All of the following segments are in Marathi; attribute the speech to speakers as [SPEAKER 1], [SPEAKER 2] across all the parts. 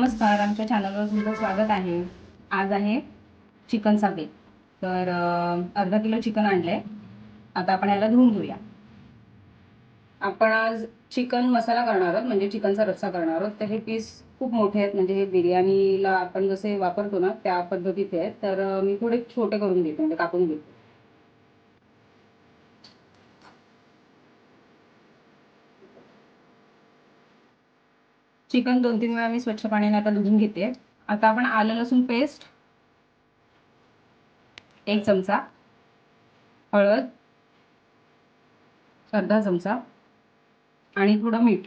[SPEAKER 1] नमस्कार आमच्या चॅनलवर तुमचं स्वागत आहे. आज आहे चिकनचा बेत तर अर्धा किलो चिकन आहे आता आपण याला धुवून घेऊया. आपण आज चिकन मसाला करणार आहोत म्हणजे चिकनचा रस्सा करणार आहोत. तर हे पीस खूप मोठे आहेत म्हणजे हे बिर्याणीला आपण जसे वापरतो ना त्या पद्धतीचे आहेत. तर मी थोडे छोटे करून घेते म्हणजे कापून घेते. चिकन दोन तीन वेळा मी स्वच्छ पाण्याने आता धुवून घेते. आता आपण आलं लसूण पेस्ट एक चमचा. हळद. अर्धा चमचा. आणि थोडं मीठ.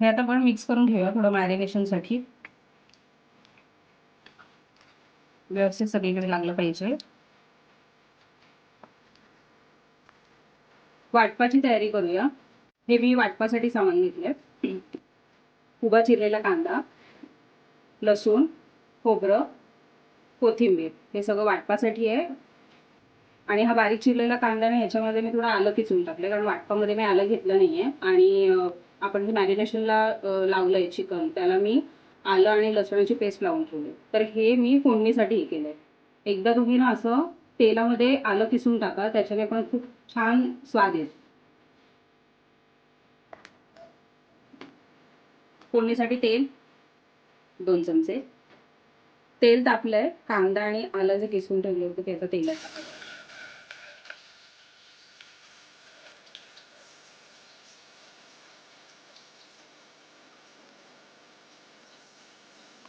[SPEAKER 1] हे आता आपण मिक्स करून घेऊया थोडं मॅरिनेशनसाठी व्यवस्थित सगळीकडे लागलं पाहिजे. वाटपाची तयारी करूया. हे मी वाटपासाठी सामान घेतले उभा चिरलेला कांदा लसूण खोबरं कोथिंबीर. हे सगळं वाटपासाठी आहे. आणि हा बारीक चिरलेला कांदा आहे ह्याच्यामध्ये मी थोडं आलं किचून टाकलं कारण वाटपामध्ये मी आलं घेतलं नाहीये. आणि आपण जे मॅरिनेशनला लावलंय चिकन त्याला मी आलं आणि लसणाची पेस्ट लावून ठेवली. तर हे मी फोडणीसाठी हे केलंय. एकदा तुम्ही ना असं तेलामध्ये आलं किसून टाका त्याच्याने पण खूप छान स्वाद येत. फोडणीसाठी तेल दोन चमचे. तेल तापलंय कांदा आणि आलं जे किसून ठेवलं होतं त्याचं तेल टाकायचं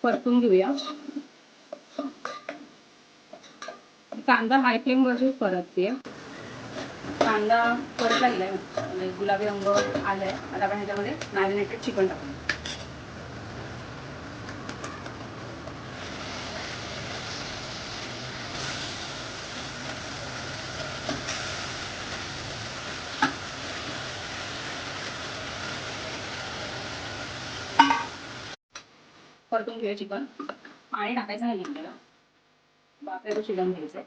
[SPEAKER 1] परतून घेऊया. कांदा हाय फ्लेम वरती परतते. कांदा परतला गेलाय म्हणजे गुलाबी रंग आलाय. आता आपण ह्याच्यामध्ये मॅरिनेटेड चिकन टाकू. परतून घेऊया चिकन. पाणी टाकायचं नाही आपल्याला. बापरे घ्यायचं आहे.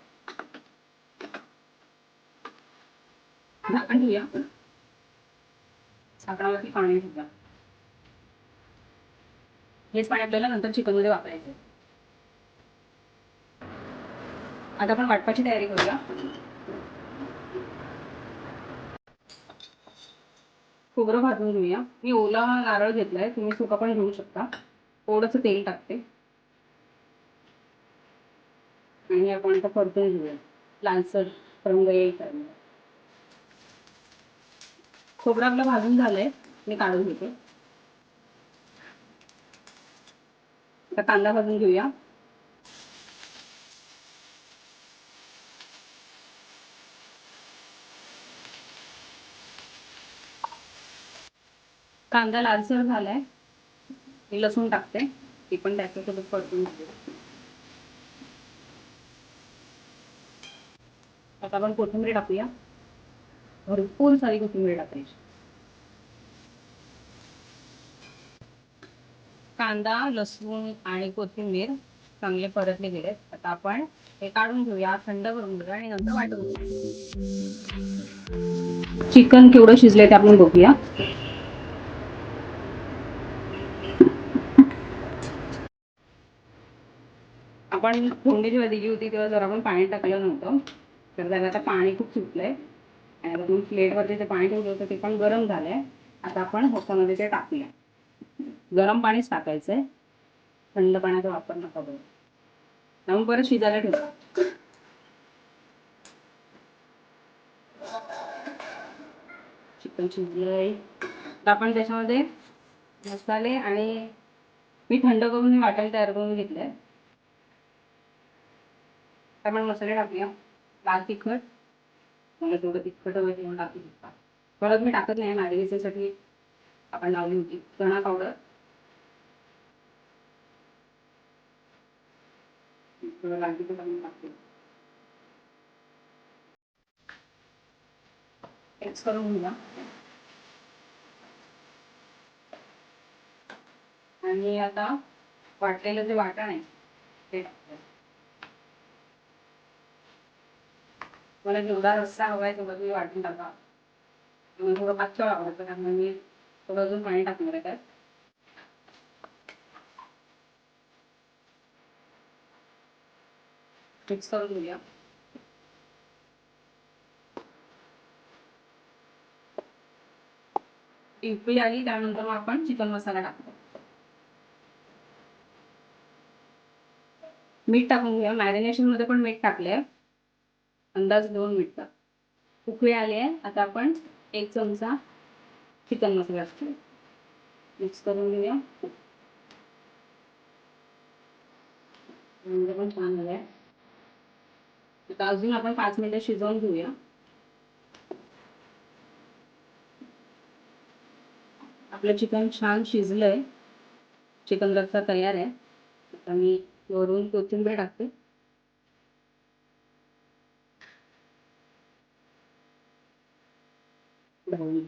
[SPEAKER 1] झाकण ठेवूया झाकणावरती पाणी ठेवूया हेच पाणी आपल्याला नंतर चिकनमध्ये वापरायचं आता आपण वाटपाची तयारी करूया. खोबरं भाजून घेऊया. मी ओला नारळ घेतलाय तुम्ही सुका पण घेऊ शकता. थोडंसं तेल टाकते. आणि आपण आता परतून घेऊया. लालसर रंग येईल खोबरं आपलं भाजून झालंय. मी काढून घेते. आता कांदा भाजून घेऊया. कांदा लालसर झालाय. मी लसूण टाकते. ती पण त्याच्यासोबत परतून घेते. आता आपण कोथिंबीर टाकूया. भरपूर सारी कोथिंबीर टाकायची. कांदा लसूण आणि कोथिंबीर चांगले परतले गेलेत. आता आपण हे काढून घेऊया. थंड करून घेऊया आणि नंतर वाटून घेऊया. चिकन केवढं शिजले ते आपण बघूया. आपण फोडणी जेव्हा दिली होती तेव्हा जरा आपण पाणी टाकलं नव्हतं. तर त्याला आता पाणी खूप सुटलंय. आणि आता तुम्ही प्लेटवरती जे पाणी ठेवलं होतं ते पण गरम झालंय. आता आपण ह्याच्यामध्ये ते टाकूया. गरम पाणीच टाकायचंय. थंड पाण्याचा वापर नका बघू मग परत शिजायला ठेवा. चिकन शिजलंय आता आपण त्याच्यामध्ये मसाले आणि मी थंड करून वाटायला तयार करून घेतले आपण मसाले टाकूया. लाल तिखट मला थोडं तिखट वगैरे म्हणून टाकू शकता. हळद मी टाकत नाही मॅरिनेशनसाठी आपण लावली होती. चणा पावडर. थोडं लाल तिखट आपण टाकते. मिक्स करून घेऊया. आणि आता वाटलेलं जे वाटण आहे ते टाकूया. मला जेवढा रस्सा हवा आहे तेवढा तुम्ही वाटून टाका. मला थोडं पातळ आवडतं त्यामुळे मी थोडं अजून पाणी टाकणार आहे त्यात. मिक्स करून घेऊया. इपी आली त्यानंतर मग आपण चिकन मसाला टाकतो. मीठ टाकून घेऊया. मॅरिनेशनमध्ये पण मीठ टाकलंय. अंदाज दोन मिनटं. उकळे उकळी आली आहे. आता आपण एक चमचा चिकन मसाला असतो मिक्स करून घेऊया. म्हणजे पण छान झालंय आता अजून आपण पाच मिनिटं शिजवून घेऊया. आपलं चिकन छान शिजलंय. चिकन रस्सा तयार आहे. आता मी वरून कोथिंबीर टाकते. ढवळून.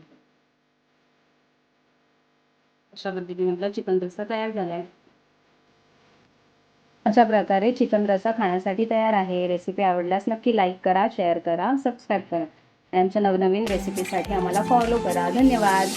[SPEAKER 1] अशा पद्धतीने आपला चिकन रस्सा तयार झालाय.
[SPEAKER 2] अशा प्रकारे चिकन रस्सा खाण्यासाठी तयार आहे. रेसिपी आवडल्यास नक्की लाईक करा शेअर करा सबस्क्राईब करा. आमच्या नवनवीन रेसिपीसाठी आम्हाला फॉलो करा. धन्यवाद.